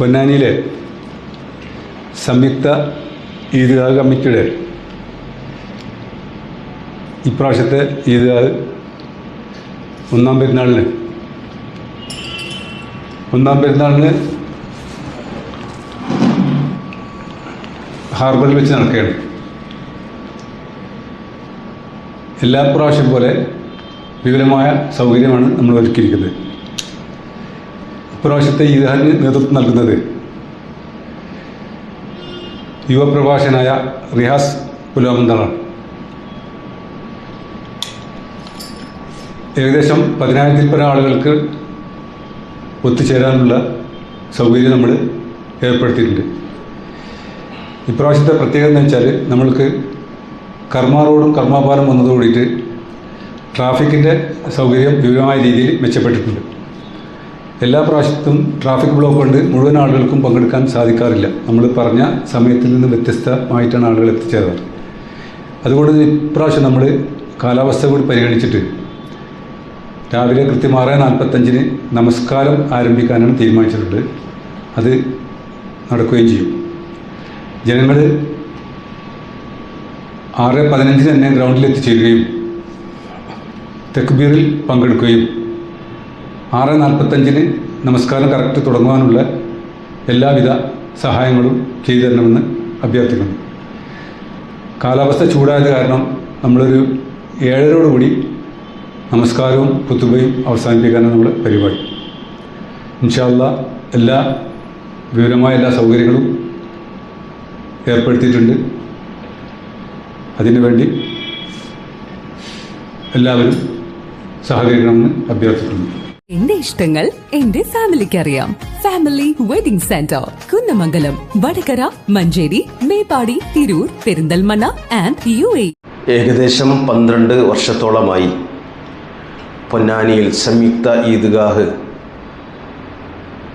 പൊന്നാനിയിലെ സംയുക്ത ഈദ്ഗാഹ് കമ്മിറ്റിയുടെ ഇപ്രാവശ്യത്തെ ഈദ്ഗാഹ് ഒന്നാം പെരുന്നാളിന് ഒന്നാം പെരുന്നാളിന് ഹാർബറിൽ വെച്ച് നടക്കുകയാണ്. എല്ലാ പ്രാവശ്യം പോലെ വിപുലമായ സൗകര്യമാണ് നമ്മൾ ഒരുക്കിയിരിക്കുന്നത്. ഇപ്രാവശ്യത്തെ ഈദ്ഗാഹിന് നേതൃത്വം നൽകുന്നത്. യുവപ്രഭാഷകനായ റിയാസ് പുലോമന്തളാണ് ഏകദേശം പതിനായിരത്തിൽ പരം ആളുകൾക്ക് ഒത്തുചേരാനുള്ള സൗകര്യം നമ്മൾ ഏർപ്പെടുത്തിയിട്ടുണ്ട്. ഇപ്രാവശ്യത്തെ പ്രത്യേകത എന്ന് വെച്ചാൽ നമ്മൾക്ക് കർമ്മ റോഡും കർമ്മപാലം വന്നതോടുകൂടിയിട്ട് ട്രാഫിക്കിന്റെ സൗകര്യം വിപുലമായ രീതിയിൽ മെച്ചപ്പെട്ടിട്ടുണ്ട്. എല്ലാ പ്രാവശ്യത്തും ട്രാഫിക് ബ്ലോക്ക് കൊണ്ട് മുഴുവൻ ആളുകൾക്കും പങ്കെടുക്കാൻ സാധിക്കാറില്ല. നമ്മൾ പറഞ്ഞ സമയത്തിൽ നിന്ന് വ്യത്യസ്തമായിട്ടാണ് ആളുകൾ എത്തിച്ചേരാറ് അതുകൊണ്ട് ഇപ്രാവശ്യം നമ്മൾ കാലാവസ്ഥ കൂടി പരിഗണിച്ചിട്ട് രാവിലെ കൃത്യം ആറ് നാൽപ്പത്തഞ്ചിന് നമസ്കാരം ആരംഭിക്കാനാണ് തീരുമാനിച്ചിട്ടുണ്ട്. അത് നടക്കുകയും ചെയ്യും. ജനങ്ങൾ ആറ് പതിനഞ്ചിന് തന്നെ ഗ്രൗണ്ടിൽ എത്തിച്ചേരുകയും തെക്കുബീറിൽ പങ്കെടുക്കുകയും ആറ് നാൽപ്പത്തഞ്ചിന് നമസ്കാരം കറക്റ്റ് തുടങ്ങുവാനുള്ള എല്ലാവിധ സഹായങ്ങളും ചെയ്തു തരണമെന്ന് അഭ്യർത്ഥിക്കുന്നു. കാലാവസ്ഥ ചൂടായത് കാരണം നമ്മളൊരു ഏഴരോടുകൂടി നമസ്കാരവും കുത്തുബയും അവസാനിപ്പിക്കാനാണ് നമ്മുടെ പരിപാടി. ഇൻഷാല്ല എല്ലാ വിവരമായ എല്ലാ സൗകര്യങ്ങളും ഏർപ്പെടുത്തിയിട്ടുണ്ട്. അതിനുവേണ്ടി എല്ലാവരും സഹകരിക്കണമെന്ന് അഭ്യർത്ഥിക്കുന്നു. എന്റെ ഇഷ്ടങ്ങൾ എന്റെ ഫാമിലിക്ക് അറിയാം family wedding centre Kunnamangalam Vadakara Manjeri Meppadi Tirur Perinthalmanna and U A ഏകദേശം പന്ത്രണ്ട് വർഷത്തോളമായി പൊന്നാനിയിൽ സംയുക്ത ഈദ്ഗാഹ്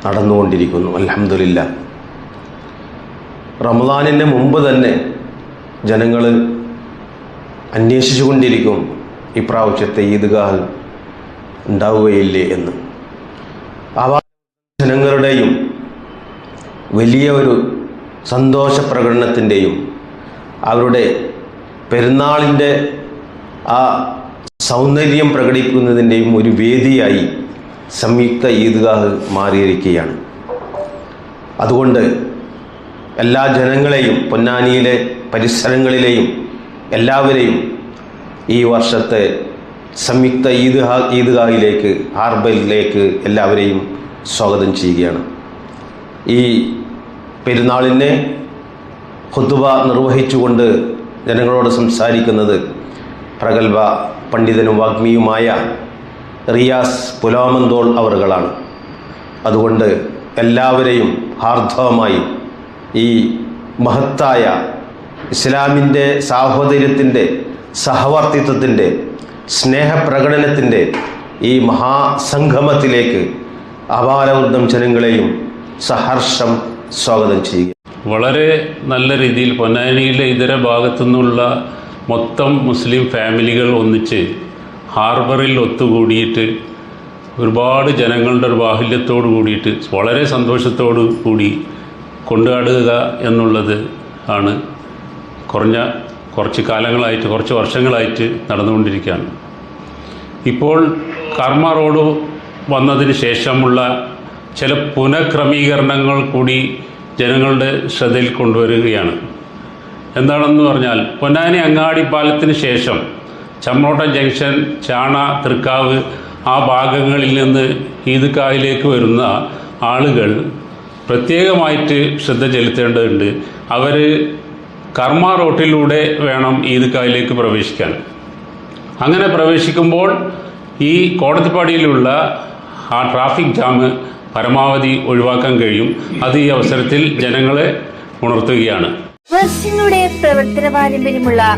നടന്നുകൊണ്ടിരിക്കുന്നു അലഹമില്ല റമദാനിന്റെ മുമ്പ് തന്നെ ജനങ്ങൾ അന്വേഷിച്ചുകൊണ്ടിരിക്കും ഇപ്രാവശ്യത്തെ ഈദ്ഗാഹ് ഉണ്ടാവുകയില്ലേ എന്ന്. ജനങ്ങളുടെയും വലിയ ഒരു സന്തോഷ പ്രകടനത്തിന്റെയും അവരുടെ പെരുന്നാളിന്റെ ആ സൗന്ദര്യം പ്രകടിപ്പിക്കുന്നതിന്റെയും ഒരു വേദിയായി സംയുക്ത ഈദ്ഗാഹ് മാറിയിരിക്കുകയാണ്. അതുകൊണ്ട് എല്ലാ ജനങ്ങളെയും പൊന്നാനിയിലെ പരിസരങ്ങളിലെയും എല്ലാവരെയും ഈ വർഷത്തെ സംയുക്ത ഈദ്ഹാ ഈദ്ഗാഹിലേക്ക് ഹാർബലിലേക്ക് എല്ലാവരെയും സ്വാഗതം ചെയ്യുകയാണ്. ഈ പെരുന്നാളിനെ ഹുത്തുബ നിർവഹിച്ചുകൊണ്ട് ജനങ്ങളോട് സംസാരിക്കുന്നത് പ്രഗത്ഭ പണ്ഡിതനും വാഗ്മിയുമായ റിയാസ് പുലാമന്തോൾ അവറുകളാണ്. അതുകൊണ്ട് എല്ലാവരെയും ഹാർദവമായി ഈ മഹത്തായ ഇസ്ലാമിന്റെ സാഹോദര്യത്തിന്റെ സഹവർത്തിത്വത്തിന്റെ സ്നേഹപ്രകടനത്തിന്റെ ഈ മഹാസംഗമത്തിലേക്ക് അപാരവൃദ്ധം ജനങ്ങളെയും സഹർഷം സ്വാഗതം ചെയ്യുക. വളരെ നല്ല രീതിയിൽ പൊന്നാനിയിലെ ഇതര ഭാഗത്തു നിന്നുള്ള മൊത്തം മുസ്ലിം ഫാമിലികൾ ഒന്നിച്ച് ഹാർബറിൽ ഒത്തുകൂടിയിട്ട് ഒരുപാട് ജനങ്ങളുടെ ഒരു ബാഹുല്യത്തോട് കൂടിയിട്ട് വളരെ സന്തോഷത്തോടു കൂടി കൊണ്ടാടുക എന്നുള്ളത് ആണ് കുറഞ്ഞ കുറച്ച് കാലങ്ങളായിട്ട് കുറച്ച് വർഷങ്ങളായിട്ട് നടന്നുകൊണ്ടിരിക്കുകയാണ്. ഇപ്പോൾ കർമ്മ റോഡ് വന്നതിന് ശേഷമുള്ള ചില പുനഃക്രമീകരണങ്ങൾ കൂടി ജനങ്ങളുടെ ശ്രദ്ധയിൽ കൊണ്ടുവരികയാണ്. എന്താണെന്ന് പറഞ്ഞാൽ പൊന്നാനി അങ്ങാടി പാലത്തിന് ശേഷം ചമ്രോട്ടം ജംഗ്ഷൻ ചാണ തൃക്കാവ് ആ ഭാഗങ്ങളിൽ നിന്ന് ഈദ്ക്കായിലേക്ക് വരുന്ന ആളുകൾ പ്രത്യേകമായിട്ട് ശ്രദ്ധ ചെലുത്തേണ്ടതുണ്ട്. അവർ കർമ്മ റോട്ടിലൂടെ വേണം ഈദ്ഗാഹിലേക്ക് പ്രവേശിക്കാൻ. അങ്ങനെ പ്രവേശിക്കുമ്പോൾ ഈ കോടതിപ്പാടിയിലുള്ള ആ ട്രാഫിക് ജാം പരമാവധി ഒഴിവാക്കാൻ കഴിയും. അത് ഈ അവസരത്തിൽ ജനങ്ങളെ ഉണർത്തുകയാണ്. പ്രവർത്തന പാരമ്പര്യമുള്ള